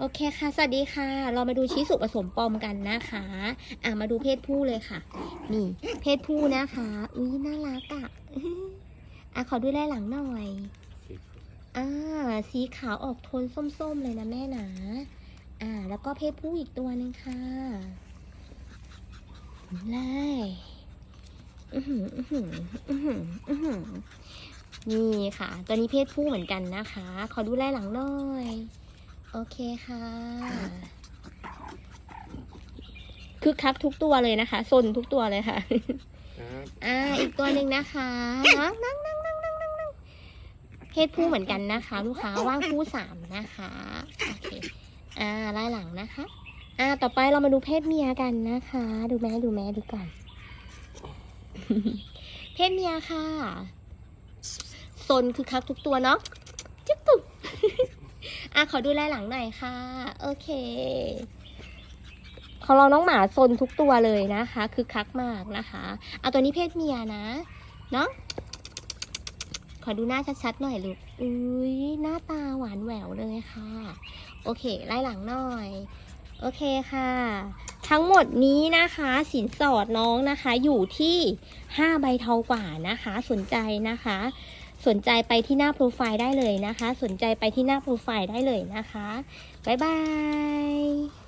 โอเคค่ะ สวัสดีค่ะ เรามาดูชี้สุผสมปอมกันนะคะ อะมาดูเพศผู้เลยค่ะ นี่ เพศผู้นะคะ อุ้ยน่ารักอะ อะขอดูแลหลังหน่อย อ่า สีขาวออกโทนส้มๆเลยนะแม่นะ อ่า แล้วก็เพศผู้อีกตัวหนึ่งค่ะเลยอื้อหืออื้อหืออื้อหืออื้อหือนี่ค่ะ ตัวนี้เพศผู้เหมือนกันนะคะ ขอดูแลหลังหน่อย โอเคค่ะคึกคักทุกตัวเลยนะคะซนทุกตัวเลยค่ะครับอ่า อีกตัวหนึ่งนะคะนั่งนั่งนั่งนั่งนั่งนั่งนั่งเพศผู้เหมือนกันนะคะ ลูกค้าว่างผู้สามนะคะโอเคอ่าไล่หลังนะคะ อ่า ต่อไปเรามาดูเพศเมียกันนะคะ ดูแม่ดูแม่ดูก่อนเพศเมียค่ะซนคือคักทุกตัวเนาะจุ๊บปุ๊บ อะขอดูแลหลังหน่อยค่ะ โอเคของเราน้องหมาซนทุกตัวเลยนะคะคือคักมากนะคะเอาตัวนี้เพศเมียนะเนาะขอดูหน้าชัดๆหน่อยลูกอุ้ยหน้าตาหวานแหววเลยค่ะ โอเค ไล่หลังหน่อย โอเคค่ะ ทั้งหมดนี้นะคะ สินสอดน้องนะคะ อยู่ที่ 5 ใบเทากว่านะคะ สนใจนะคะ สนใจไปที่หน้าโปรไฟล์ได้เลยนะคะ สนใจไปที่หน้าโปรไฟล์ได้เลยนะคะ บ๊ายบาย